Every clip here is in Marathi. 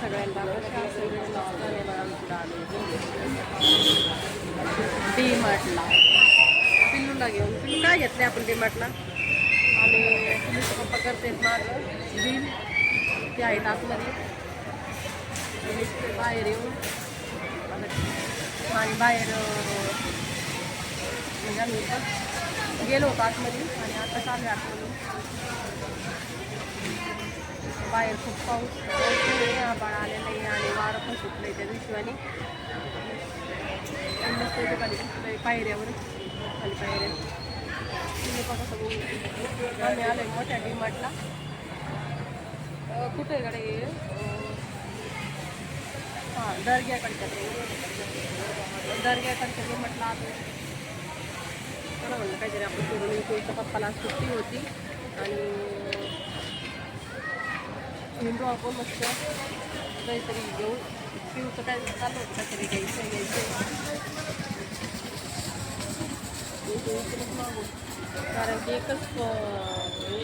सगळ्यांना. कशा असेल नमस्कार डी मार्टला पिल्लूला घेऊन. पिल्लू काय घेतले आपण डी मार्टला आणि पिल्लूचे पप्पा करते माझं बिल ते आहेत आतमध्ये. बाहेर येऊन. आणि बाहेर म्हणजे आम्ही गेलो होतो आतमध्ये. आणि आता चालू आहे आतमध्ये बाहेर खूप पाऊस. पण सुटलं त्या विश्वाने आणि मस्त खाली दिसतंय पायऱ्यावर खाली पायऱ्या. तुम्ही सगळं आम्ही आलो आहे मोठ्या डिमार्टला. कुठे कडे हां दर्ग्याकडच्या दर्ग्याकडच्या डीमार्टला आलो चला म्हणलं काहीतरी आपण फिरून पप्पाला सुट्टी होती. आणि हिंदू आपण मस्त काहीतरी घेऊ पिऊचं काय चाललं होतं काहीतरी घ्यायचं घ्यायचं मागू कारण की एकच हे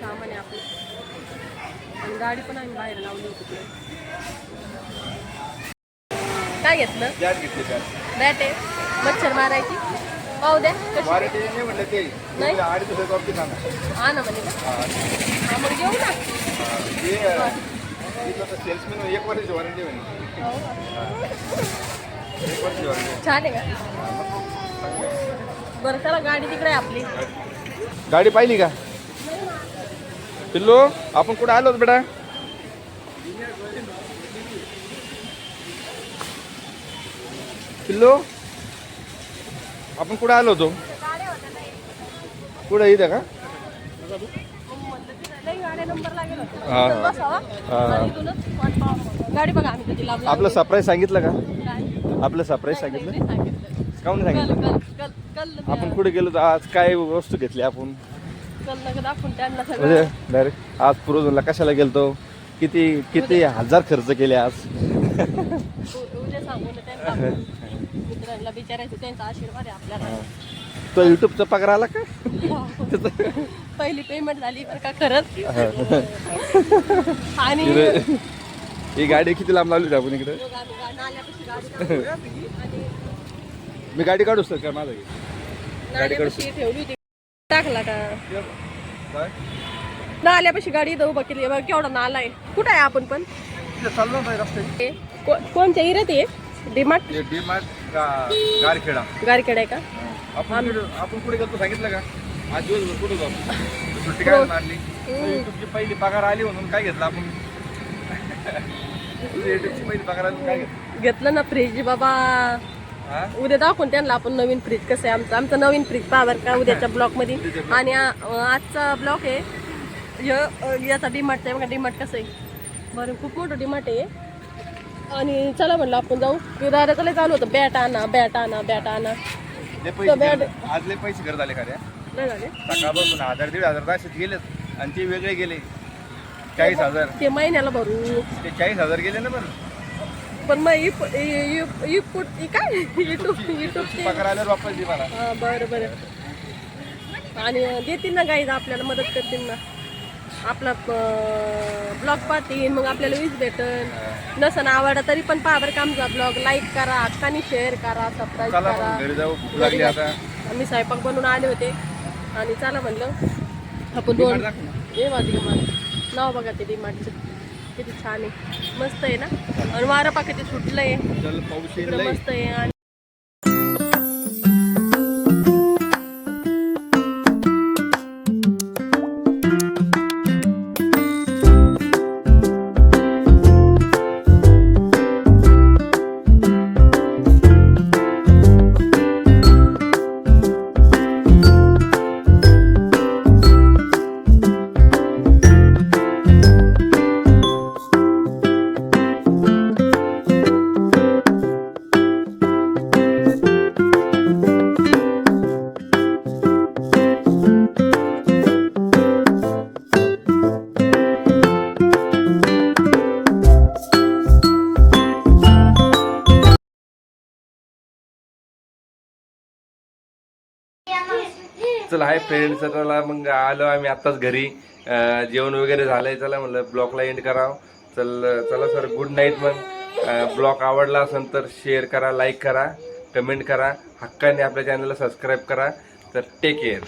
सामान आहे आपलं. आणि गाडी पण आम्ही बाहेर लावली होती तिकडे. काय घेतलं? बॅट आहे. मच्छर मारायची. पाहू द्या. कशी? म्हणलं ते. नाही? अडीच हजार बाबतीत हा ना म्हणे का? हा. मग घेऊ ना. ते सेल्समॅन एक वर्षाची वॉरंटी म्हणे हो. का? एक वर्षाची वॉरंटी छान आहे का? बरं चला गाडी तिकडे आहे आपली. गाडी पाहिली का? पिल्लू आपण कुठे आलो होतो बेटा? पिल्लू? आपण कुठे आलो होतो? कुठे इथं का? आपलं सरप्राईज सांगितलं का? आपलं सरप्राईज सांगितलं? काऊन सांगितलं. आपण कुठे गेलो तर आज काय वस्तू घेतली आपण? त्यांना म्हणजे डायरेक्ट आज पुरोजनला कशाला गेलतो? किती किती हजार खर्च केले आज? मित्रांना विचारायचं त्यांचा आशीर्वाद आहे आपल्याला. तो युट्यूबचा पगार आला का? पहिली पेमेंट झाली बरं का खरंच. आणि ही गाडी किती लांब लावली आपण इकडे? गाडी. आणि मी गाडी काढू सर का माझा? ठेवली होती. टाकला का? नाल्यापाशी गाडी इथं उभा केली बघ केवढा नाला आहे? कुठं आहे आपण पण? चाललो रस्ते हे, को- कोणत्या इरत आहे? डिमार्ट? डी मार्ट गारखेडा. गारखेड आहे का? आपण कुठे- आपण कुठे गेलो सांगितलं का? आज दिवसभर कुठे जाऊ? सुट्टी काय मारली युट्यूबची पहिली पगार आली म्हणून काय घेतलं आपण? युट्यूबची पहिली पगार आली म्हणून काय घेतलं? घेतलं ना फ्रीज बाबा. हा? उद्या दाखवून त्यांना आपण नवीन फ्रीज कसं आहे आमचं. आमचं नवीन फ्रीज पहा बरं का उद्याच्या ब्लॉकमध्ये आणि आ- आजचा ब्लॉक आहे. य- याचा डिमार्ट आहे. बघा डिमार्ट कसं आहे. बरं खूप मोठं डिमार्ट आहे. आणि चला म्हणलं आपण जाऊ. दादा चला चालू होतं बॅट आणा बॅट आणा बॅट आणा. लय तो पैसे बॅट- गरज- आज लय पैसे गरज आले का रे? नाही झाले. सकाळपासून हजार दीड हजार तासात गेलेत. आणि ते वेगळे गेले. चाळीस हजार. ते महिन्याला भरू. ते चाळीस हजार गेले ना पण. पण मग इ- इप- इप- इ- काय? युट्यूब युट्यूबचे पगार आल्यावर वापस दे मला. हा, बरं बरं. आणि देतील ना गाईज आपल्याला मदत करतील ना. आपला ब्लॉग पाहतील मग आपल्याला वीज भेटल. नसन आवडा तरी पण पहा बरं का आमचा ब्लॉग लाईक करा हक्कानी शेअर करा सबस्क्राईब चला करा. मग घरी जाऊ. भूक लागली आता. आम्ही स्वयंपाक बनवून आले होते. आणि चला म्हणलं आपण दोन डीमार्ट दाखव ना. हे माझी डिमांड. नाव बघा ते डिमांडचं. किती छान आहे. मस्त आहे ना? आणि वारं पा किती सुटलं आहे चल पाऊस येईल इकडं लय. मस्त आहे. आणि चला हाय फ्रेंड चला मग आलो आम्ही आत्ताच घरी. जेवण वगैरे झालंय चला म्हणलं ब्लॉगला एंड करावं. चल चला सर गुड नाईट मग. ब्लॉग आवडला असेल तर शेअर करा लाईक करा कमेंट करा. हक्काने आपल्या चॅनलला सबस्क्राईब करा. तर टेक केअर